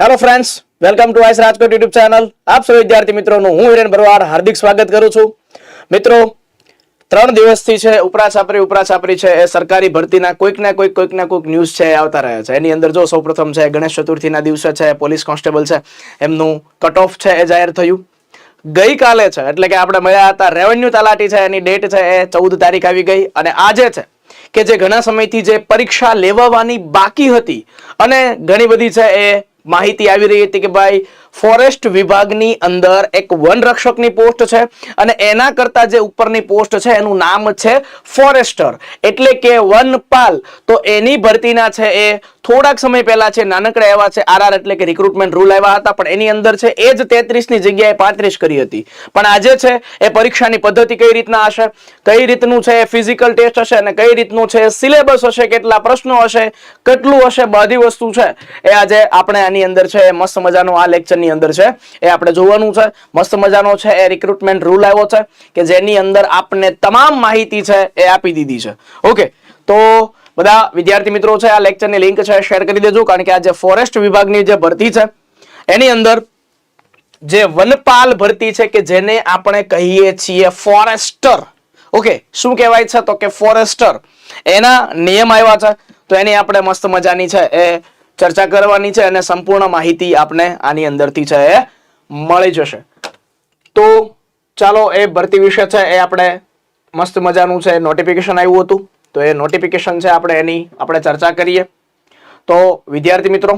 Hello friends welcome to ICE Rajkot YouTube channel આપ સૌ વિદ્યાર્થી મિત્રોનું હું હિરેન ભરવાડ હાર્દિક સ્વાગત કરું છું. મિત્રો, ત્રણ દિવસથી છે ઉપરા છાપરી છે, એ સરકારી ભરતીના કોઈક ને કોઈક કોઈક ને કોઈક ન્યૂઝ છે આવતા રહ્યા છે. એની અંદર જો સૌપ્રથમ છે, ગણેશ ચતુર્થીના દિવસે છે, પોલીસ કોન્સ્ટેબલ છે, એમનું કટ ઓફ છે એ જાહેર થયું. ગઈકાલે છે, એટલે કે આપણે મળ્યા હતા રેવન્યુ તલાટી છે, એની ડેટ છે એ ચૌદ તારીખ આવી ગઈ. અને આજે છે કે જે ઘણા સમયથી જે પરીક્ષા લેવાવાની બાકી હતી, અને ઘણી બધી છે એ માહિતી આવી રહી હતી કે ભાઈ ફોરેસ્ટ વિભાગની અંદર એક વનરક્ષકની પોસ્ટ છે અને એના કરતા જે ઉપરની પોસ્ટ છે એનું નામ છે ફોરેસ્ટર. એટલે કે વનપાલ. તો એની ભરતીના છે એ થોડાક સમય પહેલા છે, નાનકડા એવા છે, આરઆર એટલે કે રિક્રુટમેન્ટ રૂલ આવ્યા હતા, પણ એની અંદર છે એ જ તેત્રીસની જગ્યાએ પાંત્રીસ કરી હતી. પણ આજે છે એ પરીક્ષાની પદ્ધતિ કઈ રીતના હશે? કઈ રીતનું છે ફિઝિકલ ટેસ્ટ હશે અને કઈ રીતનું છે સિલેબસ હશે? કેટલા પ્રશ્નો હશે? કેટલું હશે? બધી વસ્તુ છે એ આજે આપણે આની અંદર છે મસ્ત મજાનો આ લેક્ચર ની અંદર છે, એ આપણે જોવાનું છે. મસ્ત મજાનો છે, એ રિક્રુટમેન્ટ રૂલ આવ્યો છે કે જેની અંદર આપને તમામ માહિતી છે, એ આપી દીધી છે. ઓકે તો બધા વિદ્યાર્થી મિત્રો છે, આ લેક્ચરની લિંક છે શેર કરી દેજો, કારણ કે આ જે ફોરેસ્ટ વિભાગની જે ભરતી છે, એની અંદર જે વનપાલ ભરતી છે કે જેને આપણે કહીએ છીએ ફોરેસ્ટર ઓકે શું કહેવાય છે તો કે ફોરેસ્ટર એના નિયમ આવ્યા છે, તો એની આપણે મસ્ત મજાની છે, એ ચર્ચા કરવાની છે અને સંપૂર્ણ માહિતી આપણે આની અંદરથી છે એ મળી જશે. તો ચાલો એ ભરતી વિશે છે એ આપણે મસ્ત મજાનું છે નોટિફિકેશન આવ્યું હતું. તો એ નોટિફિકેશન છે આપણે એની આપણે ચર્ચા કરીએ. તો વિદ્યાર્થી મિત્રો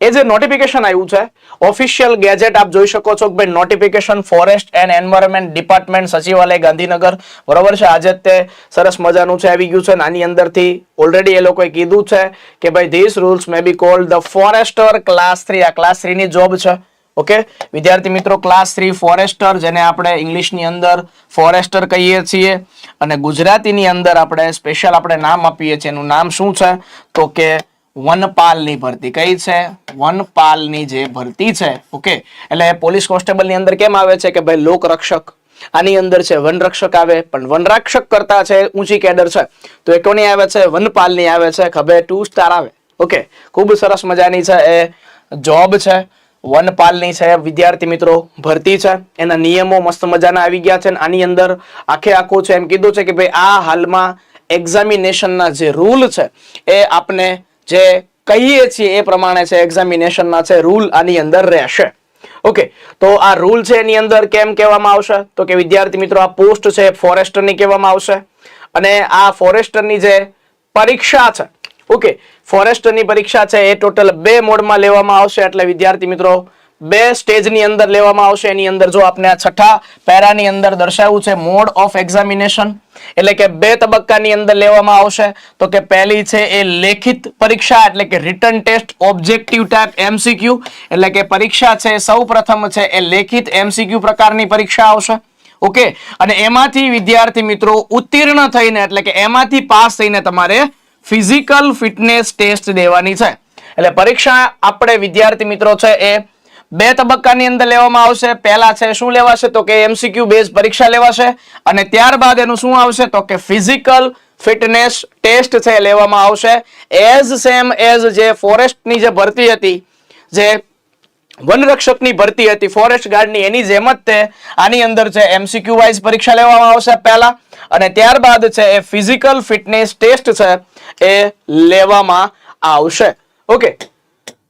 એ જે નોટિફિકેશન આવ્યું છે ઓફિશિયલ ગેજેટ આપ જોઈ શકો છો કે ભાઈ notification forest and environment department Sachivalaya Gandhinagar. બરોબર છે? આજે તે સરસ મજાનું છે, આવી ગયું છે. આની અંદરથી ઓલરેડી એ લોકોએ કીધું છે કે ભાઈ this rules may be called the forester class three આ ક્લાસ થ્રીની જોબ છે. ઓકે? વિદ્યાર્થી મિત્રો ક્લાસ થ્રી ફોરેસ્ટર જેને આપણે ઇંગ્લિશની અંદર ફોરેસ્ટર કહીએ છીએ અને ગુજરાતીની અંદર આપણે સ્પેશિયલ આપણે નામ આપીએ છીએ. એનું નામ શું છે? તો કે વનપાલની ભરતી કઈ છે? વનપાલની જે ભરતી છે, ઓકે? એટલે પોલીસ કોન્સ્ટેબલની અંદર કેમ આવે છે કે ભાઈ લોકરક્ષક, આની અંદર છે વનરક્ષક આવે, પણ વનરક્ષક કરતા છે ઊંચી કેડર છે. તો એ કોની આવે છે? વનપાલની આવે છે, ખભે ટુ સ્ટાર આવે, ઓકે? ખૂબ સરસ મજાની છે એ જોબ છે, વનપાલની છે, વિદ્યાર્થી મિત્રો, ભરતી છે. એના નિયમો મસ્ત મજાના આવી ગયા છે આની અંદર આખે આખું છે એમ કીધું છે કે ભાઈ આ હાલમાં એક્ઝામિનેશનના જે રૂલ છે એ આપને જે કહીએ છીએ એ પ્રમાણે છે એક્ઝામિનેશનના છે રૂલ આની અંદર રહેશે. ઓકે તો આ રૂલ છે એની અંદર કેમ કહેવામાં આવશે? તો કે વિદ્યાર્થી મિત્રો, આ પોસ્ટ છે ફોરેસ્ટરની કહેવામાં આવશે. અને આ ફોરેસ્ટરની જે પરીક્ષા છે ઓકે ફોરેસ્ટરની પરીક્ષા છે એ ટોટલ બે મોડમાં લેવામાં આવશે. એટલે વિદ્યાર્થી મિત્રો બે સ્ટેજની અંદર લેવામાં આવશે. એની અંદર જો આપને આ છઠ્ઠા પેરાની અંદર દર્શાવ્યું છે મોડ ઓફ એક્ઝામિનેશન, એટલે કે બે તબક્કાની અંદર લેવામાં આવશે. તો કે પહેલી છે એ લેખિત પરીક્ષા, એટલે કે written test objective type MCQ, એટલે કે પરીક્ષા છે સૌ પ્રથમ છે એ લેખિત એમસીક્યુ પ્રકારની પરીક્ષા આવશે. ઓકે? અને એમાંથી વિદ્યાર્થી મિત્રો ઉત્તીર્ણ થઈને, એટલે કે એમાંથી પાસ થઈને તમારે ફિઝિકલ ફિટનેસ ટેસ્ટ દેવાની છે. એટલે પરીક્ષા આપણે વિદ્યાર્થી મિત્રો છે એ બે તબક્કાની અંદર લેવામાં આવશે. પહેલા છે શું લેવાશે? તો કે એમસીક્યુ બેઝ પરીક્ષા લેવાશે અને ત્યારબાદ એનું શું આવશે? તો કે ફિઝિકલ ફિટનેસ ટેસ્ટ છે લેવામાં આવશે. એઝ સેમ એઝ જે ફોરેસ્ટની જે ભરતી હતી, જે વનરક્ષકની ભરતી હતી ફોરેસ્ટ ગાર્ડની એની જેમ જ તે, આની અંદર છે એમસીક્યુ વાઇઝ પરીક્ષા લેવામાં આવશે પહેલા અને ત્યારબાદ છે એ ફિઝિકલ ફિટનેસ ટેસ્ટ છે એ લેવામાં આવશે. ઓકે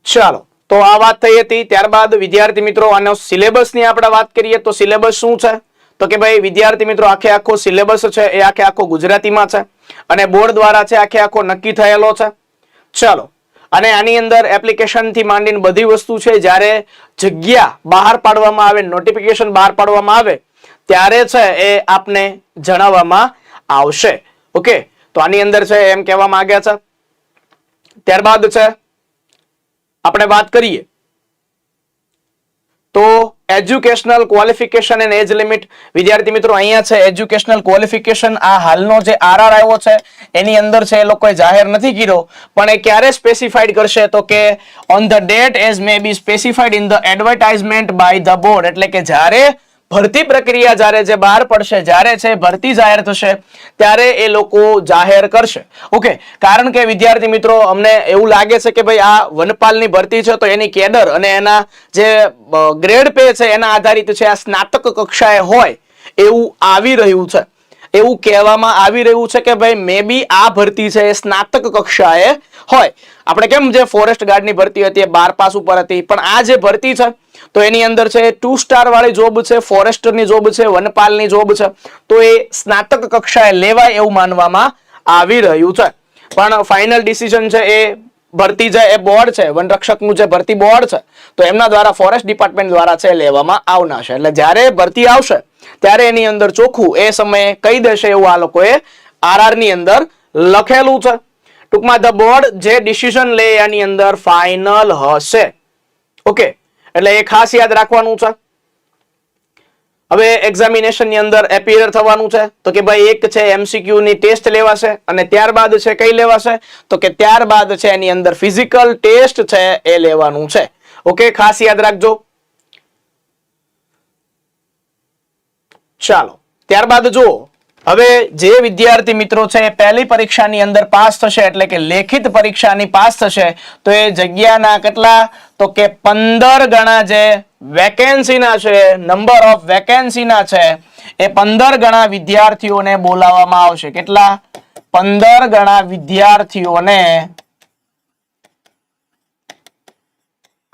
ચાલો. તો આ વાત થઈ હતી. ત્યારબાદ વિદ્યાર્થી મિત્રો, આનો સિલેબસની આપણે વાત કરીએ તો સિલેબસ શું છે? તો કે ભાઈ, વિદ્યાર્થી મિત્રો, આખે આખો સિલેબસ છે, એ આખે આખો ગુજરાતીમાં છે અને બોર્ડ દ્વારા છે આખે આખો નક્કી થયેલો છે. ચાલો, અને આની અંદર એપ્લિકેશનથી માંડીને બધી વસ્તુ છે, જ્યારે જગ્યા બહાર પાડવામાં આવે નોટિફિકેશન બહાર પાડવામાં આવે, ત્યારે છે એ આપને જણાવવામાં આવશે. ઓકે? તો આની અંદર છે એમ કહેવા માંગ્યા છે. ત્યારબાદ છે આપણે વાત કરીએ, તો educational qualification and age limit વિદ્યાર્થી મિત્રો અહીંયા છે એજ્યુકેશનલ ક્વોલિફિકેશન આ હાલનો જે આરઆર આવ્યો છે, એની અંદર છે એ લોકોએ જાહેર નથી કર્યો, પણ એ ક્યારે સ્પેસિફાઈડ કરશે તો કે on the date as may be specified in the advertisement by the board એટલે કે જ્યારે ભરતી પ્રક્રિયા જ્યારે જે બહાર પડશે, જ્યારે છે ભરતી જાહેર થશે, ત્યારે એ લોકો જાહેર કરશે. ઓકે, કારણ કે વિદ્યાર્થી મિત્રો, અમને એવું લાગે છે કે ભાઈ આ વનપાલની ભરતી છે, તો એની કેડર અને એના જે ગ્રેડ પે છે, એના આધારિત છે, આ સ્નાતક કક્ષાએ હોય, એવું આવી રહ્યું છે. એવું કહેવામાં આવી રહ્યું છે કે ભાઈ, મે બી આ ભરતી છે, એ સ્નાતક કક્ષાએ હોય. આપણે કેમ જે ફોરેસ્ટ ગાર્ડની ભરતી હતી, એ બાર પાસ ઉપર હતી, પણ આ જે ભરતી છે તો એની અંદર છે ટુ સ્ટાર વાળી જોબ છે ફોરેસ્ટરની જોબ છે, વનપાલની જોબ છે. તો એ સ્નાતક કક્ષાએ લેવાય એવું માનવામાં આવી રહ્યું છે. પણ ફાઇનલ ડિસિઝન છે એ ભરતી જે એ બોર્ડ છે, વનરક્ષકનું જે ભરતી બોર્ડ છે, તો એમના દ્વારા ફોરેસ્ટ ડિપાર્ટમેન્ટ દ્વારા છે લેવામાં આવનાર છે. એટલે જ્યારે ભરતી આવશે, ત્યારે એની અંદર ચોખ્ખું એ સમયે કહી દેશે એવું આ લોકોએ આરઆરની અંદર લખેલું છે. ટૂંકમાં ધ બોર્ડ જે ડિસિઝન લે એની અંદર ફાઇનલ હશે. ઓકે એટલે એ ખાસ યાદ રાખવાનું છે. હવે એક્ઝામિનેશનની અંદર એપિયર થવાનું છે. તો કે ભાઈ એક છે એમસીક્યુ ની ટેસ્ટ લેવાશે અને ત્યારબાદ છે કઈ લેવાશે? તો કે ત્યારબાદ છે એની અંદર ફિઝિકલ ટેસ્ટ છે એ લેવાનું છે. ઓકે, ખાસ યાદ રાખજો. ચાલો, ત્યારબાદ જુઓ. હવે જે વિદ્યાર્થી મિત્રો છે પહેલી પરીક્ષાની અંદર પાસ થશે, એટલે કે લેખિત પરીક્ષાની પાસ થશે, તો એ જગ્યાના કેટલા? તો કે પંદર ગણા જે વેકેન્સીના છે નંબર ઓફ વેકેન્સીના છે, એ પંદર ગણા વિદ્યાર્થીઓને બોલાવવામાં આવશે. કેટલા? પંદર ગણા વિદ્યાર્થીઓને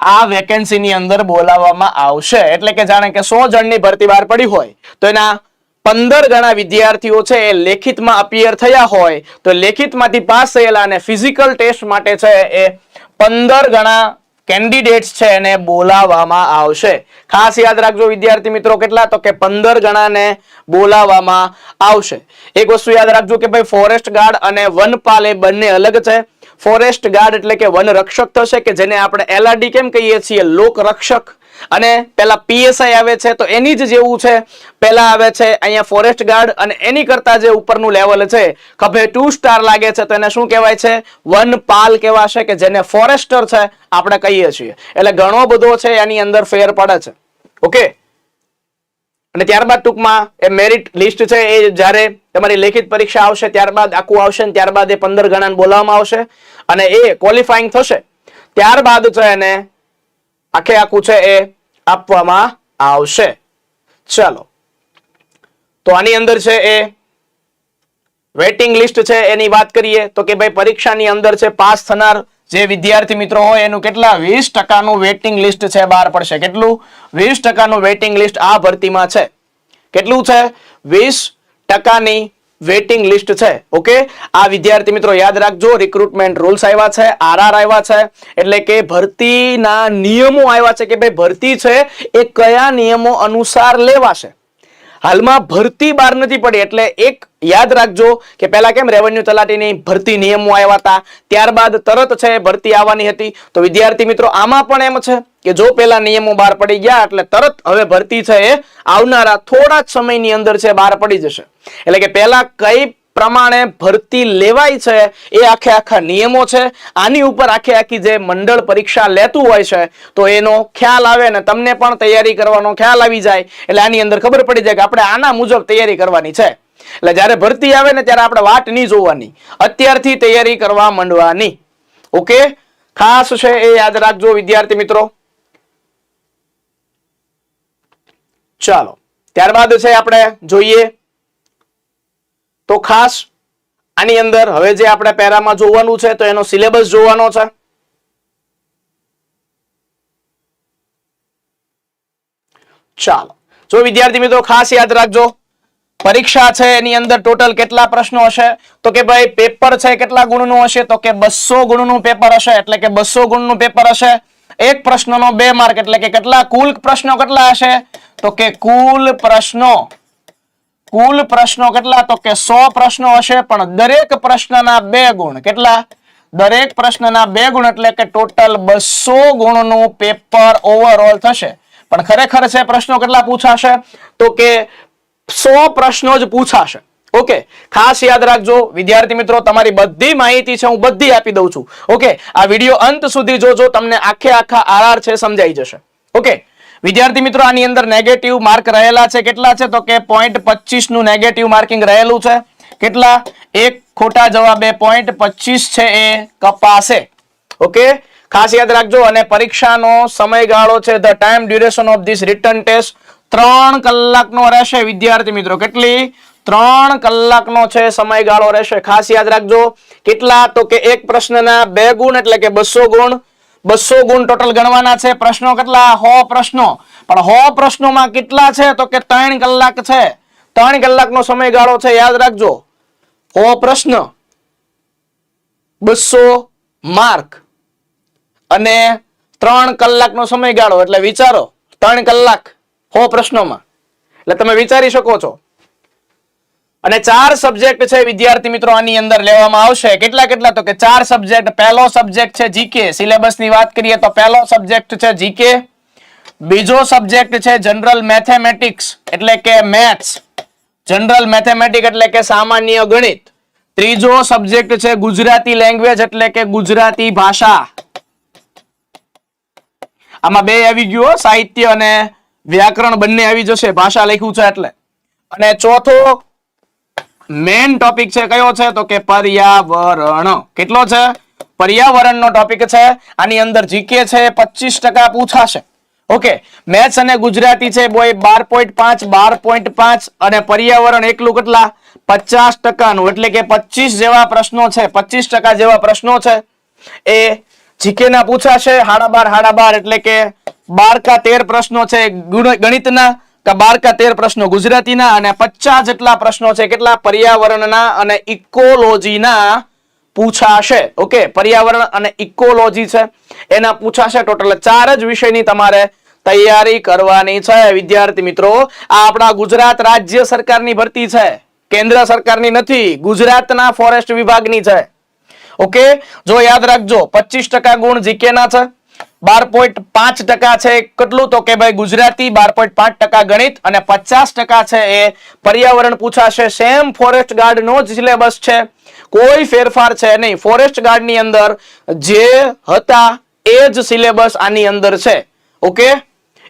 આ વેકેન્સીની અંદર બોલાવવામાં આવશે. એટલે કે જાણે કે સો જણની ભરતી બહાર પડી હોય, તો એના પંદર ગણા વિદ્યાર્થીઓ છે એ લેખિતમાં અપિયર થયા હોય, તો લેખિતમાંથી પાસ થયેલા અને ફિઝિકલ ટેસ્ટ માટે છે એ પંદર ગણા કેન્ડિડેટ્સ છે એને બોલાવવામાં આવશે. ખાસ યાદ રાખજો વિદ્યાર્થી મિત્રો કેટલા? તો કે પંદર ગણાને બોલાવવામાં આવશે. એક વસ્તુ યાદ રાખજો કે ભાઈ ફોરેસ્ટ ગાર્ડ અને વનપાલ એ બંને અલગ છે. ફોરેસ્ટ ગાર્ડ એટલે કે વન રક્ષક થશે કે જેને આપણે એલઆરડી કેમ કહીએ છીએ? લોક રક્ષક અને પેલા પીએસઆઈ આવે છે, તો એની જ જેવું છે. પેલા આવે છે અહીંયા ફોરેસ્ટ ગાર્ડ અને એની કરતા જે ઉપરનું લેવલ છે, ખભે ટુ સ્ટાર લાગે છે, તો એને શું કહેવાય છે? વન પાલ કહેવાશે કે જેને ફોરેસ્ટર છે, આપણે કહીએ છીએ. એટલે ઘણો બધો છે એની અંદર ફેર પડે છે. ઓકે? અને ત્યારબાદ ટૂંકમાં એ મેરિટ લિસ્ટ છે, એ જ્યારે તમારી લેખિત પરીક્ષા આવશે, ત્યારબાદ આખું આવશે ને ત્યારબાદ એ પંદર ગણાને બોલાવવામાં આવશે. અને એ ક્વોલિફાઈંગ થશે. ત્યારબાદ છે એને આખે આખું છે એ આપવામાં આવશે. ચાલો. તો આની અંદર છે એ વેટિંગ લિસ્ટ છે, એની વાત કરીએ તો કે ભાઈ પરીક્ષાની અંદર છે પાસ થનાર જે વિદ્યાર્થી મિત્રો હોય એનું કેટલા? વીસ ટકાનું વેટિંગ લિસ્ટ છે બહાર પડશે. કેટલું? વીસ ટકાનું વેટિંગ લિસ્ટ આ ભરતીમાં છે. કેટલું છે? વીસ ટકાની વેટિંગ લિસ્ટ છે, ઓકે? આ વિદ્યાર્થી મિત્રો યાદ રાખજો રિક્રુટમેન્ટ રૂલ્સ આવ્યા છે આરઆર આવ્યા છે, એટલે કે ભરતીના નિયમો આવ્યા છે કે ભાઈ ભરતી છે એ કયા નિયમો અનુસાર લેવાશે? હાલમાં ભરતી બહાર નથી પડી. એટલે એક યાદ રાખજો કે પહેલા કેમ રેવન્યુ તલાટીની ભરતી નિયમો આવ્યા હતા? ત્યારબાદ તરત છે ભરતી આવવાની હતી. તો વિદ્યાર્થી મિત્રો, આમાં પણ એમ છે કે જો પેલા નિયમો બહાર પડી ગયા, એટલે તરત હવે ભરતી છે એ આવનારા થોડા જ સમયની અંદર છે બહાર પડી જશે. એટલે કે પહેલા કઈ પ્રમાણે ભરતી લેવાય છે, એ આખે આખા નિયમો છે. આની ઉપર આખે આખી જે મંડળ પરીક્ષા લેતું હોય છે, તો એનો ખ્યાલ આવે ને તમને પણ તૈયારી કરવાનો ખ્યાલ આવી જાય. એટલે આની અંદર ખબર પડી જાય કે આપણે આના મુજબ તૈયારી કરવાની છે. એટલે જ્યારે ભરતી આવે ને ત્યારે આપણે વાટ નહીં જોવાની. અત્યારથી તૈયારી કરવા માંડવાની. ઓકે? ખાસ છે એ યાદ રાખજો, વિદ્યાર્થી મિત્રો. ચાલો. ત્યારબાદ છે આપણે જોઈએ તો ખાસ આની અંદર હવે જે આપણે પેરામાં જોવાનું છે તો એનો સિલેબસ જોવાનો છે. ચાલો. જો વિદ્યાર્થી મિત્રો ખાસ યાદ રાખજો, પરીક્ષા છે એની અંદર ટોટલ કેટલા પ્રશ્નો હશે? તો કે ભાઈ પેપર છે કેટલા ગુણનું હશે? તો કે બસો ગુણનું પેપર હશે, એટલે કે બસો ગુણનું પેપર હશે. એક પ્રશ્નનો બે માર્ક, એટલે કે કેટલા કુલ પ્રશ્નો કેટલા હશે? તો કે કુલ પ્રશ્નો કુલ પ્રશ્નો કેટલા? તો કે સો પ્રશ્નો હશે, પણ દરેક પ્રશ્નના બે ગુણ કેટલા? દરેક પ્રશ્નના બે ગુણ એટલે કે ટોટલ બસો ગુણનું પેપર ઓવરઓલ થશે. પણ ખરેખર છે, પ્રશ્નો કેટલા પૂછાશે? તો કે સો પ્રશ્નો જ પૂછાશે. ઓકે? ખાસ યાદ રાખજો, વિદ્યાર્થી મિત્રો, તમારી બધી માહિતી છે, હું બધી આપી દઉં છું. ઓકે? આ વીડિયો અંત સુધી જોજો, તમને આખે આખા આરઆર છે સમજાઈ જશે. ઓકે? વિદ્યાર્થી મિત્રો, આની અંદર નેગેટિવ માર્ક રહેલા છે. કેટલા છે? તો કે પોઈન્ટ પચીસનું નેગેટિવ માર્કિંગ રહેલું છે. કેટલા? એક ખોટા જવાબે પોઈન્ટ પચીસ છે એ કપાશે. ઓકે? ખાસ યાદ રાખજો, અને પરીક્ષાનો સમયગાળો છે the time duration of this written test ત્રણ કલાકનો રહેશે. વિદ્યાર્થી મિત્રો, કેટલી? ત્રણ કલાકનો છે, સમયગાળો રહેશે. ખાસ યાદ રાખજો, કેટલા? તો કે એક પ્રશ્નના બે ગુણ, એટલે કે બસો ગુણ. બસો ગુણ ટોટલ ગણવાના છે. પ્રશ્નો કેટલા? હો પ્રશ્નો. પણ હો પ્રશ્નોમાં કેટલા છે? તો કે ત્રણ કલાક છે. ત્રણ કલાકનો સમયગાળો છે. યાદ રાખજો. હો પ્રશ્ન. બસો માર્ક. અને ત્રણ કલાકનો સમયગાળો. એટલે વિચારો. ત્રણ કલાક. હો પ્રશ્નોમાં. એટલે તમે વિચારી શકો છો. અને ચાર સબ્જેક્ટ છે વિદ્યાર્થી મિત્રો આની અંદર લેવામાં આવશે. કેટલા કેટલા? તો કે ચાર સબ્જેક્ટ પહેલો સબ્જેક્ટ છે જીકે સિલેબસની વાત કરીએ તો પહેલો સબ્જેક્ટ છે જીકે બીજો સબ્જેક્ટ છે જનરલ મેથેમેટિક્સ એટલે કે મેથ્સ જનરલ મેથેમેટિક એટલે કે સામાન્ય ગણિત. ત્રીજો સબ્જેક્ટ છે ગુજરાતી લેંગ્વેજ એટલે કે ગુજરાતી ભાષા. આમાં બે આવી ગયો સાહિત્ય અને વ્યાકરણ બંને આવી જશે, ભાષા લખ્યું છે એટલે. અને ચોથો મેન ટોપિક છે કયો છે? તો કે પર્યાવરણ. કેટલો છે? પર્યાવરણનો ટોપિક છે. આની અંદર જીકે છે પચીસ ટકા પૂછાશે. ઓકે મેથ્સ અને ગુજરાતી છે, બોય બાર પોઈન્ટ પાંચ, બાર પોઈન્ટ પાંચ અને પર્યાવરણ એકલું કેટલા? પચાસ ટકાનું. એટલે કે પચીસ જેવા પ્રશ્નો છે. પચીસ ટકા જેવા પ્રશ્નો છે. એ જીકે ના પૂછાશે. હાડા બાર હાડા બાર. એટલે કે બાર કા તેર પ્રશ્નો છે. ગુણ- ગણિતના બાર કા તેર પ્રશ્નો ગુજરાતીના અને પચાસ જેટલા પ્રશ્નો છે. કેટલા પર્યાવરણના અને ઇકોલોજીના પૂછાશે. ઓકે, પર્યાવરણ અને ઇકોલોજી છે. એના પૂછાશે ટોટલ ચાર જ વિષયની તમારે તૈયારી કરવાની છે. વિદ્યાર્થી મિત્રો, આ આપણા ગુજરાત રાજ્ય સરકારની ભરતી છે. કેન્દ્ર સરકારની નથી, ગુજરાતના ફોરેસ્ટ વિભાગની છે. ઓકે, જો યાદ રાખજો, પચીસ ટકા ગુણ જીકે ના છે. બાર પોઈન્ટ પાંચ ટકા છે કેટલું? તો કે ભાઈ ગુજરાતી બાર પોઈન્ટ પાંચ ટકા ગણિત અને પચાસ ટકા છે એ પર્યાવરણ પૂછાશે. સેમ ફોરેસ્ટ ગાર્ડ નો જ સિલેબસ છે. કોઈ ફેરફાર છે નહીં. ફોરેસ્ટ ગાર્ડની અંદર જે હતા એ જ સિલેબસ આની અંદર છે. ઓકે?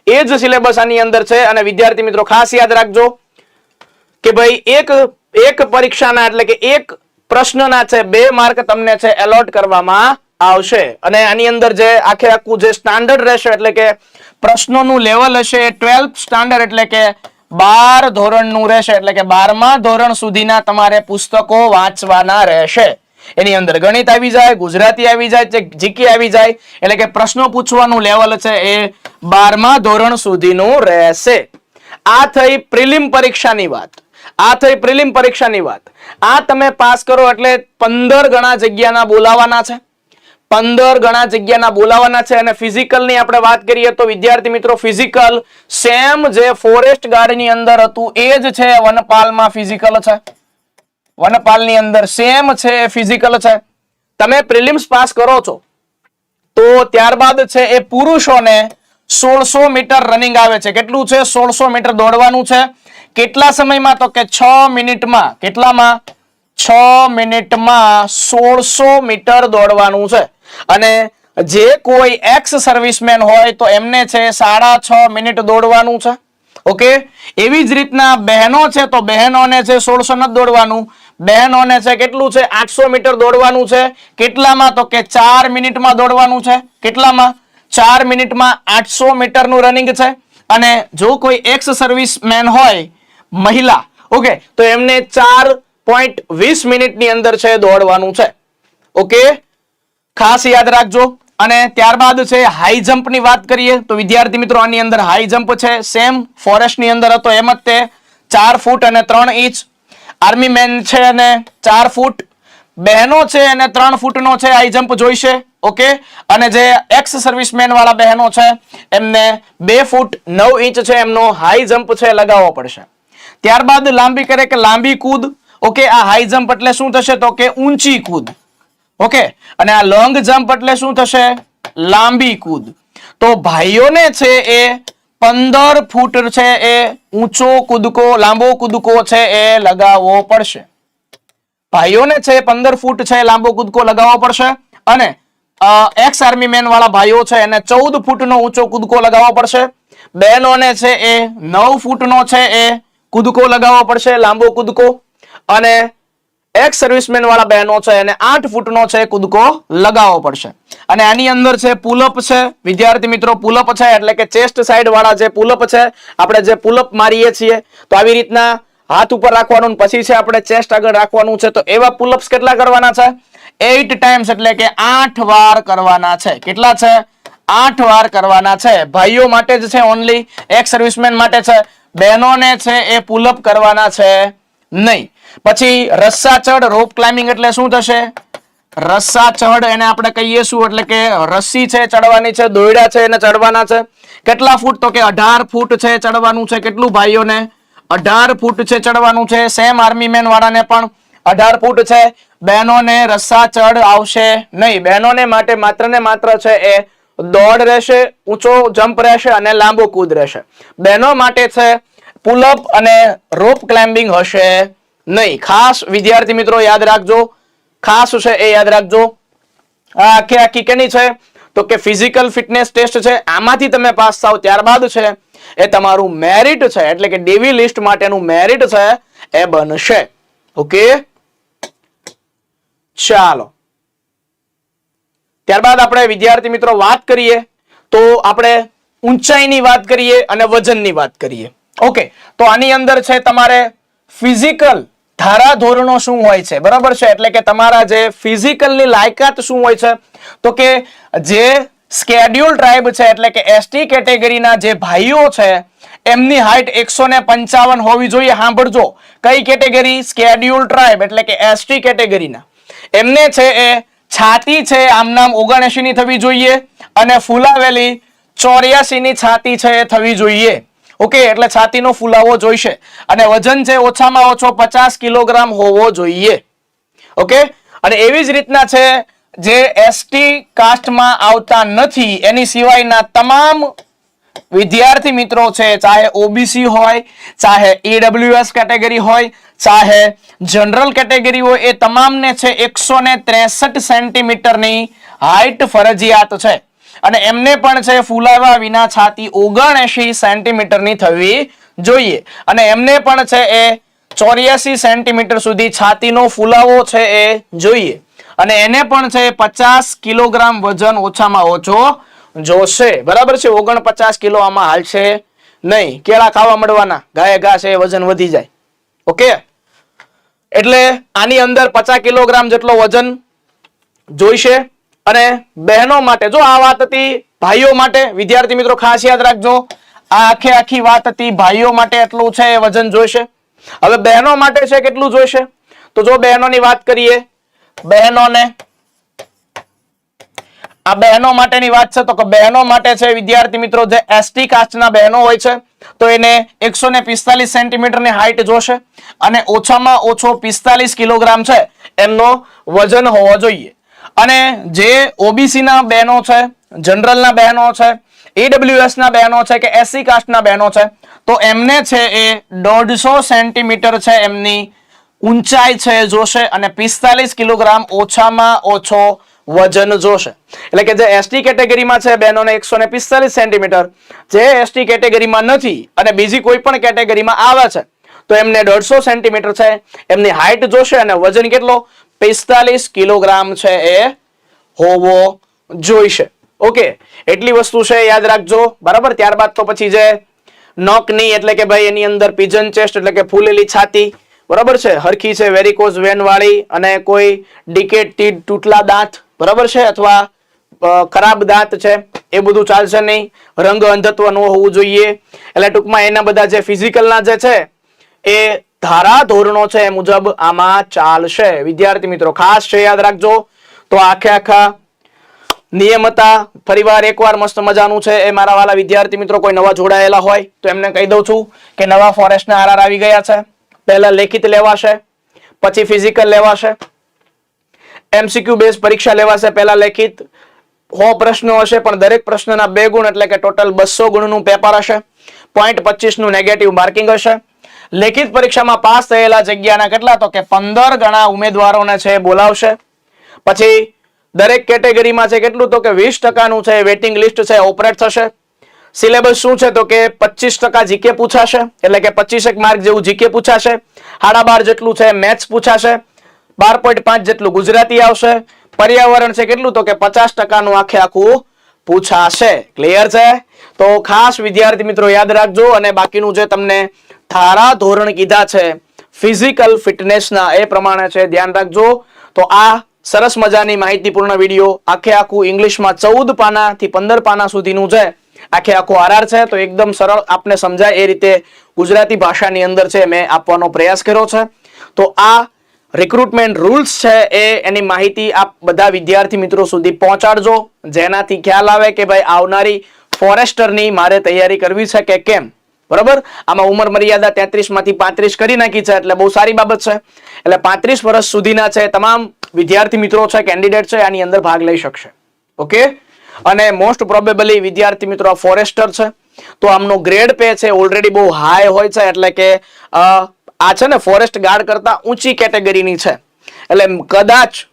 એ જ સિલેબસ આની અંદર છે અને વિદ્યાર્થી મિત્રો ખાસ યાદ રાખજો કે ભાઈ એક એક પરીક્ષાના એટલે કે એક પ્રશ્નના છે, બે માર્ક તમને છે એલોટ કરવામાં આવશે. અને આની અંદર જે આખે આખું જે સ્ટાન્ડર્ડ રહેશે, એટલે કે પ્રશ્નોનું લેવલ હશે ટ્વેલ્થ સ્ટાન્ડર્ડ એટલે કે બાર ધોરણનું રહેશે, એટલે કે બારમા ધોરણ સુધીના તમારે પુસ્તકો વાંચવાના રહેશે. એની અંદર ગણિત આવી જાય, ગુજરાતી આવી જાય જીકે આવી જાય, એટલે કે પ્રશ્નો પૂછવાનું લેવલ છે એ બારમા ધોરણ સુધીનું રહેશે. આ થઈ પ્રિલિમ પરીક્ષાની વાત. આ થઈ પ્રિલિમ પરીક્ષાની વાત. આ તમે પાસ કરો એટલે પંદર ગણા જગ્યાના બોલાવાના છે. પંદર ગણા જગ્યાના બોલાવાના છે અને ફિઝિકલની આપણે વાત કરીએ તો વિદ્યાર્થી મિત્રો ફિઝિકલ સેમ જે ફોરેસ્ટ ગાર્ડની અંદર હતું એ જ છે, વનપાલમાં ફિઝિકલ છે. વનપાલની અંદર સેમ છે, ફિઝિકલ છે. તમે પ્રિલિમ્સ પાસ કરો છો, તો ત્યારબાદ છે એ પુરુષોને સોળસો મીટર રનિંગ આવે છે. કેટલું છે? સોળસો મીટર દોડવાનું છે. કેટલા સમયમાં? તો કે છ મિનિટમાં. કેટલામાં? છ મિનિટમાં સોળસો મીટર દોડવાનું છે. અને જે કોઈ એક્સ સર્વિસમેન હોય તો એમને છે સાડા છ મિનિટ દોડવાનું છે. ઓકે? એવી જ રીતના બહેનો છે તો બહેનોને છે સોળસો નથી દોડવાનું. બહેનોને છે કેટલું છે? આઠસો મીટર દોડવાનું છે. કેટલામાં? તો કે ચાર મિનિટમાં દોડવાનું છે. કેટલામાં? ચાર મિનિટમાં આઠસો મીટરનું રનિંગ છે. અને જો કોઈ એક્સ સર્વિસમેન હોય, મહિલા, ઓકે? તો એમને ચાર પોઈન્ટ વીસ મિનિટની અંદર છે દોડવાનું છે. ઓકે? ખાસ યાદ રાખજો. અને ત્યારબાદ છે હાઈ જમ્પની વાત કરીએ, તો વિદ્યાર્થી મિત્રો, આની અંદર હાઈ જમ્પ છે. સેમ ફોરેસ્ટની અંદર હતો એમ જ તે. ચાર ફૂટ અને ત્રણ ઇંચ આર્મી મેન છે અને ચાર ફૂટ બહેનો છે અને ત્રણ ફૂટનો છે હાઈ જમ્પ જોઈશે. ઓકે અને જે એક્સ સર્વિસમેન વાળા બહેનો છે, એમને બે ફૂટ નવ ઇંચ છે, એમનો હાઈ જમ્પ છે, લગાવવો પડશે. ત્યારબાદ લાંબી કરે કે લાંબી કૂદ. ઓકે આ હાઈ જમ્પ એટલે શું થશે તો કે ઊંચી કૂદ. ઓકે, અને આ લોંગ જમ્પ એટલે શું થશે? લાંબી કૂદ. તો ભાઈઓને છે એ પંદર ફૂટ છે એ ઊંચો કૂદકો, લાંબો કૂદકો છે એ લગાવવો પડશે. ભાઈઓને છે પંદર ફૂટ છે લાંબો કૂદકો લગાવવો પડશે. અને એક્સ આર્મી મેન વાળા ભાઈઓ છે એને ચૌદ ફૂટનો ઊંચો કૂદકો લગાવવો પડશે. બહેનોને છે એ નવ ફૂટનો છે એ કૂદકો લગાવવો પડશે, લાંબો કૂદકો. અને એક્સ સર્વિસમેન વાળા બહેનો છે એને આઠ ફૂટનો છે કૂદકો લગાવવો પડશે. અને આની અંદર છે પુલઅપ છે. વિદ્યાર્થી મિત્રો પુલઅપ છે એટલે કે ચેસ્ટ સાઈડ વાળા જે પુલઅપ છે, આપણે જે પુલઅપ મારીએ છીએ, તો આવી રીતના હાથ ઉપર રાખવાનું પછી છે આપણે ચેસ્ટ આગળ રાખવાનું છે. તો એવા પુલઅપ્સ કેટલા કરવાના છે? એઇટ ટાઈમ્સ એટલે કે આઠ વાર કરવાના છે. કેટલા છે? આઠ વાર કરવાના છે. ભાઈઓ માટે જ છે ઓનલી એક્સ સર્વિસમેન માટે છે. બહેનોને છે એ પુલઅપ કરવાના છે નહીં. પછી રસ્સા ચડ રોપ ક્લાઇમ્બિંગ એટલે શું થશે? રસ્સા ચઢ એને આપણે કહીએ શું? એટલે કે રસ્સી છે, ચડવાની છે, દોયડા છે, એને ચડવાના છે. કેટલા ફૂટ? તો કે અઢાર ફૂટ છે ચડવાનું છે. કેટલું ભાઈઓને? અઢાર ફૂટ છે ચડવાનું છે. સેમ આર્મી મેન વાળાને પણ અઢાર ફૂટ છે. બહેનોને રસ્સા ચડ આવશે નહીં. બહેનોને માટે માત્ર ને માત્ર છે એ દોડ રહેશે, ઊંચો જમ્પ રહેશે અને લાંબો કૂદ રહેશે. બહેનો માટે છે પુલઅપ અને રોપ ક્લાઇમ્બિંગ હશે. નહીં. ખાસ વિદ્યાર્થી મિત્રો યાદ રાખજો. ખાસ છે એ યાદ રાખજો. આ આખે આખી કેની છે? તો કે ફિઝિકલ ફિટનેસ ટેસ્ટ છે. આમાંથી તમે પાસ થાવ ત્યારબાદ છે એ તમારું મેરિટ છે. એટલે કે ડેવી લિસ્ટ માટેનું મેરિટ છે એ બનશે. ઓકે? ચાલો. ત્યારબાદ આપણે વિદ્યાર્થી મિત્રો વાત કરીએ. તો આપણે ઊંચાઈની વાત કરીએ અને વજનની વાત કરીએ. ઓકે. તો આની અંદર છે તમારે ફિઝિકલ ધારા ધોરણો શું હોય છે? બરાબર છે? એટલે કે તમારા જે ફિઝિકલની લાયકાત શું હોય છે? તો કે જે સ્કેડ્યુલ ટ્રાઇબ છે, એટલે કે એસટી કેટેગરીના જે ભાઈઓ છે, એમની હાઈટ એકસો ને પંચાવન હોવી જોઈએ. સાંભળજો. કઈ કેટેગરી? સ્કેડ્યુલ ટ્રાઇબ, એટલે કે એસટી કેટેગરીના. એમને છે એ છાતી છે, આમ નામ ઓગણએસી ની થવી જોઈએ અને ફૂલાવેલી ચોર્યાસી ની છાતી છે એ થવી જોઈએ. ઓકે, એટલે છાતીનો ફુલાવો જોઈશે. અને વજન છે ઓછામાં ઓછો પચાસ કિલોગ્રામ હોવો જોઈએ. ઓકે? અને એવી જ રીતના છે, જે એસટી કાસ્ટમાં આવતા નથી, એની સિવાયના તમામ વિદ્યાર્થી મિત્રો છે, ચાહે ઓબીસી હોય, ચાહે ઈડબ્લ્યુએસ કેટેગરી હોય, ચાહે જનરલ કેટેગરી હોય, એ તમામને છે એકસો ને ત્રેસઠ સેન્ટીમીટરની હાઈટ ફરજિયાત છે. અને એમને પણ છે ફૂલાવા વિના છાતી ઓગણએસી સેન્ટીમીટરની થવી જોઈએ. અને એમને પણ છે, એ ચોર્યાસી સેન્ટીમીટર સુધી છાતીનો ફૂલાવો છે, એ જોઈએ. અને એને પણ છે, પચાસ કિલોગ્રામ વજન ઓછામાં ઓછો જોશે. બરાબર છે? ઓગણપચાસ કિલો આમાં હાલશે નહીં. કેળા ખાવા મળવાના. ગાય ઘા છે એ વજન વધી જાય. ઓકે? એટલે આની અંદર પચાસ કિલોગ્રામ જેટલો વજન જોઈશે. અને બહેનો માટે, જો આ વાત હતી ભાઈઓ માટે, વિદ્યાર્થી મિત્રો ખાસ યાદ રાખજો, આ આખે આખી વાત હતી ભાઈઓ માટે એટલું છે, એ વજન જોઈશે. હવે બહેનો માટે છે કેટલું જોઈશે? તો જો બહેનોની વાત કરીએ, બહેનોને, આ બહેનો માટેની વાત છે, તો કે બહેનો માટે છે, વિદ્યાર્થી મિત્રો, જે એસટી કાસ્ટના બહેનો હોય છે, તો એને એકસો ને પિસ્તાલીસ સેન્ટીમીટરની હાઈટ જોશે, અને ઓછામાં ઓછો પિસ્તાલીસ કિલોગ્રામ છે, એમનો વજન હોવો જોઈએ. અને જે ઓબીસી ના બહેનો છે જનરલ ના બહેનો છે ઈડબ્લ્યુએસ ના બહેનો છે કે એસસી કાસ્ટના બહેનો છે, તો એમને છે એ દોઢસો સેન્ટીમીટર છે એમની ઊંચાઈ છે જોશે અને પિસ્તાલીસ કિલોગ્રામ ઓછામાં ઓછો વજન જોશે. એટલે કે જે એસટી કેટેગરીમાં છે બહેનોને એકસો ને પિસ્તાલીસ સેન્ટીમીટર, જે એસટી કેટેગરીમાં નથી અને બીજી કોઈ પણ કેટેગરીમાં આવે છે, તો એમને દોઢસો સેન્ટીમીટર છે, એમની હાઇટ જોશે અને વજન કેટલો? પિસ્તાલીસ કિલોગ્રામ છે એ હોવો જોઈશે. ઓકે, એટલી વસ્તુ છે યાદ રાખજો. બરાબર? ત્યારબાદ તો પછી જે નોકની એટલે કે ભાઈ એની અંદર પીજન ચેસ્ટ એટલે કે ફૂલેલી છાતી, બરાબર છે? હરખી છે વેરિકોઝ વેન વાળી અને કોઈ ડિકેટ ટીડ તૂટલા દાંત, બરાબર છે? અથવા ખરાબ દાંત છે, એ બધું ચાલશે નહીં. રંગ અંધત્વ ન હોવું જોઈએ. એટલે ટૂંકમાં એના બધા જે ફિઝિકલના જે છે, એ ધારા ધોરણો છે એ મુજબ આમાં ચાલશે. વિદ્યાર્થી મિત્રો, ખાસ છે યાદ રાખજો. તો આખે આખા નિયમતા ફરીવાર એકવાર મસ્ત મજાનું છે એ મારા વાલા વિદ્યાર્થી મિત્રો, કોઈ નવા જોડાયેલા હોય તો એમને કહી દઉં છું કે નવા ફોરેસ્ટના આરઆર આવી ગયા છે. પહેલા લેખિત લેવાશે, પછી ફિઝિકલ લેવાશે એમસીક્યુ બેઝ પરીક્ષા લેવાશે પહેલા લેખિત. હો પ્રશ્નો હશે, પણ દરેક પ્રશ્નના બે ગુણ એટલે કે ટોટલ બસો ગુણનું પેપર હશે. પોઈન્ટ પચીસનું નેગેટિવ માર્કિંગ હશે. લેખિત પરીક્ષામાં પાસ થયેલા જગ્યાના કેટલા તો કે પંદર ગણા ઉમેદવારોને છે બોલાવશે. પછી દરેક કેટેગરીમાં છે કેટલું તો કે વીસ ટકાનું છે વેટિંગ લિસ્ટ છે ઓપરેટ થશે. સિલેબસ શું છે તો કે પચીસ ટકા જીકે પૂછાશે, એટલે કે પચીસેક માર્ક જેવું જીકે પૂછાશે. સાડા બાર જેટલું છે મેથ્સ પૂછાશે. બાર પોઈન્ટ પાંચ જેટલું ગુજરાતી આવશે. પર્યાવરણ છે કેટલું તો કે પચાસ ટકાનું આખે આખું પૂછાશે. ક્લિયર છે? તો ખાસ વિદ્યાર્થી મિત્રો યાદ રાખજો અને બાકીનું જે તમને ધારા ધોરણ કીધા છે. ફિઝિકલ ફિટનેસના એ પ્રમાણે છે. ધ્યાન રાખજો. તો આ સરસ મજાની માહિતીપૂર્ણ વીડિયો આખે આખું ઇંગ્લિશમાં ચૌદ પાનાથી પંદર પાના સુધીનું છે. આખે આખો આરઆર છે. તો એકદમ સરળ આપને સમજાય એ રીતે ગુજરાતી ભાષાની અંદર છે મેં આપવાનો પ્રયાસ કર્યો છે. તો આ રિક્રુટમેન્ટ રૂલ્સ છે એ એની માહિતી આપ બધા વિદ્યાર્થી મિત્રો સુધી પહોંચાડજો. જેનાથી ખ્યાલ આવે કે ભાઈ આવનારી ફોરેસ્ટરની મારે તૈયારી કરવી છે કે કેમ? બરાબર? આમાં ઉંમર મર્યાદા તેત્રીસમાંથી પાંત્રીસ કરી નાખી છે, એટલે બહુ સારી બાબત છે. એટલે પાંત્રીસ વર્ષ સુધીના છે, તમામ વિદ્યાર્થી મિત્રો છે કેન્ડિડેટ છે, આની અંદર ભાગ લઈ શકશે. ઓકે? અને મોસ્ટ પ્રોબેબલી વિદ્યાર્થી મિત્રો ફોરેસ્ટર છે. તો આમનો ગ્રેડ પે છે ઓલરેડી બહુ હાઈ હોય છે, એટલે કે આ છે ને ફોરેસ્ટ ગાર્ડ કરતા ઊંચી કેટેગરીની છે. એટલે કદાચ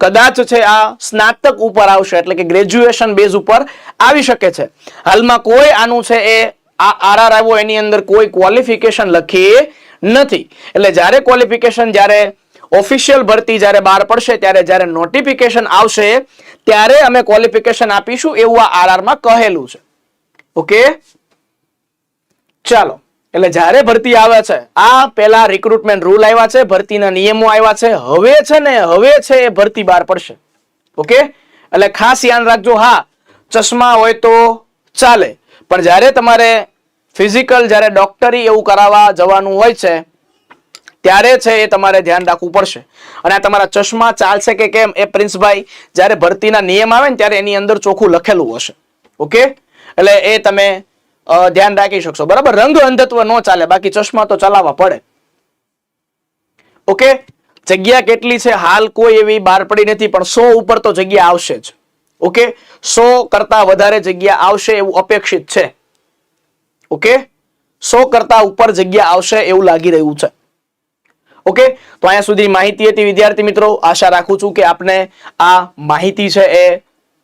કદાચ છે, આ સ્નાતક ઉપર આવશે, એટલે કે ગ્રેજ્યુએશન બેઝ ઉપર આવી શકે છે. હાલમાં કોઈ આનું છે, એ આ આરઆર આવ્યો, એની અંદર કોઈ ક્વોલિફિકેશન લખી નથી. એટલે જ્યારે ક્વોલિફિકેશન જ્યારે ઓફિશિયલ ભરતી જ્યારે બહાર પડશે, ત્યારે જ્યારે નોટિફિકેશન આવશે, ત્યારે અમે ક્વોલિફિકેશન આપીશું એવું આ આરઆરમાં કહેલું છે. ઓકે ચાલો. એટલે જ્યારે ભરતી આવે છે, આ પેલા રિક્રુટમેન્ટ રૂલ આવ્યા છે, ભરતીના નિયમો આવ્યા છે, હવે છે ને, હવે છે એ ભરતી બહાર પડશે. ઓકે એટલે ખાસ ધ્યાન રાખજો, હા, ચશ્મા હોય તો ચાલે. પણ જ્યારે તમારે ફિઝિકલ જ્યારે ડોક્ટરી એવું કરાવવા જવાનું હોય છે, ત્યારે છે એ તમારે ધ્યાન રાખવું પડશે. અને આ તમારા ચશ્મા ચાલશે કે કેમ એ પ્રિન્સભાઈ જ્યારે ભરતીના નિયમ આવે ને ત્યારે એની અંદર ચોખ્ખું લખેલું હશે. ઓકે? એટલે એ તમે ધ્યાન રાખી શકશો. બરાબર? રંગ અંધત્વ ન ચાલે. બાકી ચશ્મા તો ચલાવવા પડે. ઓકે? જગ્યા કેટલી છે? હાલ કોઈ એવી બહાર પડી નથી, પણ સો ઉપર તો જગ્યા આવશે જ. ઓકે? સો કરતા વધારે જગ્યા આવશે એવું અપેક્ષિત છે. ઓકે સો કરતા ઉપર જગ્યા આવશે એવું લાગી રહ્યું છે. ઓકે તો અહીંયા સુધી માહિતી હતી. વિદ્યાર્થી મિત્રો, આશા રાખું છું કે આપને આ માહિતી છે એ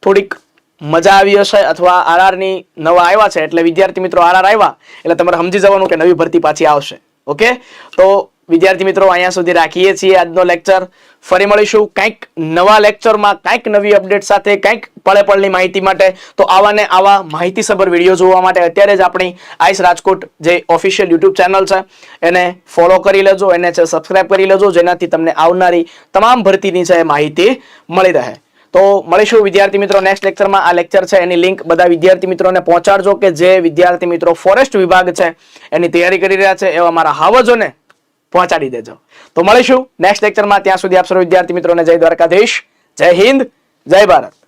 થોડીક મજા આવી હશે અથવા આરઆરની નવા આવ્યા છે એટલે વિદ્યાર્થી મિત્રો આરઆર આવ્યા એટલે તમારે સમજી જવાનું કે નવી ભરતી પાછી આવશે. ઓકે તો વિદ્યાર્થી મિત્રો, અહીંયા સુધી રાખીએ છીએ આજનો લેક્ચર ફરી મળીશું કંઈક નવા લેક્ચરમાં કંઈક નવી અપડેટ સાથે, કંઈક પળે પળની માહિતી માટે. તો આવા ને આવા માહિતીસભર વીડિયો જોવા માટે અત્યારે જ આપણી આઈસ રાજકોટ જે ઓફિશિયલ યુટ્યુબ ચેનલ છે, એને ફોલો કરી લેજો, એને છે સબસ્ક્રાઇબ કરી લેજો, જેનાથી તમને આવનારી તમામ ભરતીની છે માહિતી મળી રહે. તો મળીશું વિદ્યાર્થી મિત્રો નેક્સ્ટ લેક્ચરમાં આ લેક્ચર છે, એની લિંક બધા વિદ્યાર્થી મિત્રોને પહોંચાડજો કે જે વિદ્યાર્થી મિત્રો ફોરેસ્ટ વિભાગ છે, એની તૈયારી કરી રહ્યા છે, એવા મારા હાવજોને પહોંચાડી દેજો. તો મળીશું નેક્સ્ટ લેક્ચરમાં. ત્યાં સુધી આપ સર્વ વિદ્યાર્થી મિત્રોને જય દ્વારકાધીશ. જય હિન્દ. જય ભારત.